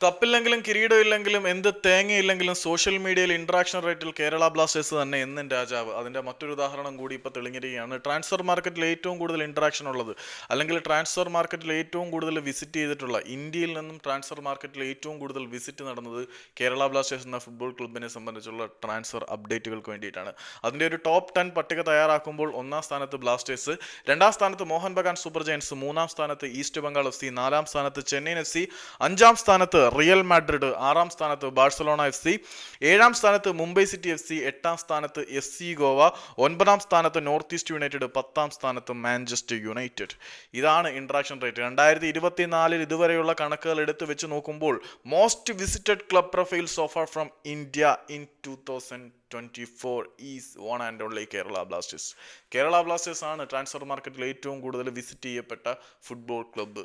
കപ്പില്ലെങ്കിലും കിരീടമില്ലെങ്കിലും എന്ത് തേങ്ങയില്ലെങ്കിലും സോഷ്യൽ മീഡിയയിൽ ഇൻട്രാക്ഷൻ റേറ്റിൽ കേരള ബ്ലാസ്റ്റേഴ്സ് തന്നെ എന്നും രാജാവ്. അതിന്റെ മറ്റൊരു ഉദാഹരണം കൂടി ഇപ്പോൾ തെളിഞ്ഞിരിക്കുകയാണ്. ട്രാൻസ്ഫർ മാർക്കറ്റിൽ ഏറ്റവും കൂടുതൽ ഇൻട്രാക്ഷൻ ഉള്ളത് അല്ലെങ്കിൽ ട്രാൻസ്ഫർ മാർക്കറ്റിൽ ഏറ്റവും കൂടുതൽ വിസിറ്റ് ചെയ്തിട്ടുള്ള ഇന്ത്യയിൽ നിന്നും ട്രാൻസ്ഫർ മാർക്കറ്റിൽ ഏറ്റവും കൂടുതൽ വിസിറ്റ് നടന്നത് കേരള ബ്ലാസ്റ്റേഴ്സ് എന്ന ഫുട്ബോൾ ക്ലബിനെ സംബന്ധിച്ചുള്ള ട്രാൻസ്ഫർ അപ്ഡേറ്റുകൾക്ക് വേണ്ടിയിട്ടാണ്. അതിന്റെ ഒരു ടോപ്പ് ടെൻ പട്ടിക തയ്യാറാക്കുമ്പോൾ ഒന്നാം സ്ഥാനത്ത് ബ്ലാസ്റ്റേഴ്സ് രണ്ടാം സ്ഥാനത്ത് മോഹൻ ബഗാൻ സൂപ്പർ ജയൻസ് മൂന്നാം സ്ഥാനത്ത് ഈസ്റ്റ് ബംഗാൾ എഫ് സി നാലാം സ്ഥാനത്ത് ചെന്നൈയിൻ എഫ് സി അഞ്ചാം സ്ഥാനത്ത് റിയൽ മാഡ്രിഡ് ആറാം സ്ഥാനത്ത് ബാഴ്സലോണ എഫ് സി ഏഴാം സ്ഥാനത്ത് മുംബൈ സിറ്റി എഫ് സി എട്ടാം സ്ഥാനത്ത് എസ് സി ഗോവ ഒൻപതാം സ്ഥാനത്ത് നോർത്ത് ഈസ്റ്റ് യുണൈറ്റഡ് പത്താം സ്ഥാനത്ത് മാഞ്ചസ്റ്റർ യുണൈറ്റഡ്. ഇതാണ് ഇൻട്രാക്ഷൻ റേറ്റ് രണ്ടായിരത്തി ഇരുപത്തിനാലിൽ ഇതുവരെയുള്ള കണക്കുകൾ എടുത്ത് വെച്ച് നോക്കുമ്പോൾ most visited club profile so far from India in two thousand twenty four is one and only Kerala Blasters Kerala Blasters ആണ് ട്രാൻസ്ഫർ മാർക്കറ്റിൽ ഏറ്റവും കൂടുതൽ വിസിറ്റ് ചെയ്യപ്പെട്ട ഫുട്ബോൾ ക്ലബ്ബ്